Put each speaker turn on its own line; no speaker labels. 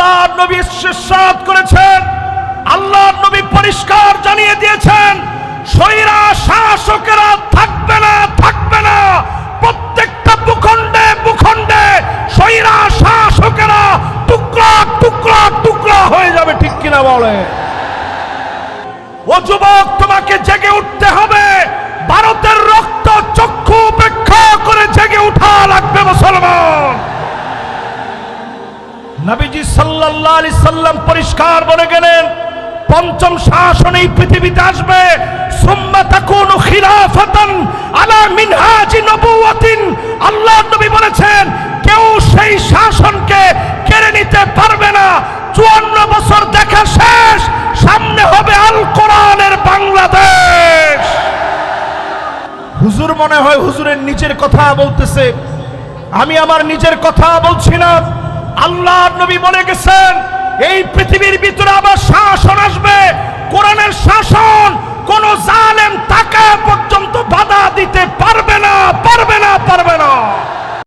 আল্লাহ নবী ইরশাদ করেছেন আল্লাহ নবী পরিষ্কার জানিয়ে দিয়েছেন শরীরা শাসকেরা থাকবে না থাকবে না। প্রত্যেকটা ভূখণ্ডে ভূখণ্ডে শরীরা শাসকেরা টুকরা টুকরা টুকরা হয়ে যাবে, ঠিক কিনা বলে ও যুবক, তোমাকে জেগে উঠতে হবে। নবীজি সাল্লাল্লাহু আলাইহি সাল্লাম পরিষ্কার বলে গেলেন, পঞ্চম শাসন এই পৃথিবীতে আসবে। সুম্মা তাকুনু খিলাফাতান আলা মিনহাজি নবুওয়াতিন। আল্লাহ নবী বলেছেন, কেউ সেই শাসনকে কেড়ে নিতে পারবে না। চুয়ান্ন বছর দেখা শেষ, সামনে হবে আল কোরআনের বাংলাদেশ। হুজুর মনে হয় হুজুরের নিজের কথা বলতেছে। আমি আমার নিজের কথা বলছি না। আল্লাহ নবী বলে গেছেন, এই পৃথিবীর ভিতরে আবার শাসন আসবে। কোরআনের শাসন, কোন জালেম তাকে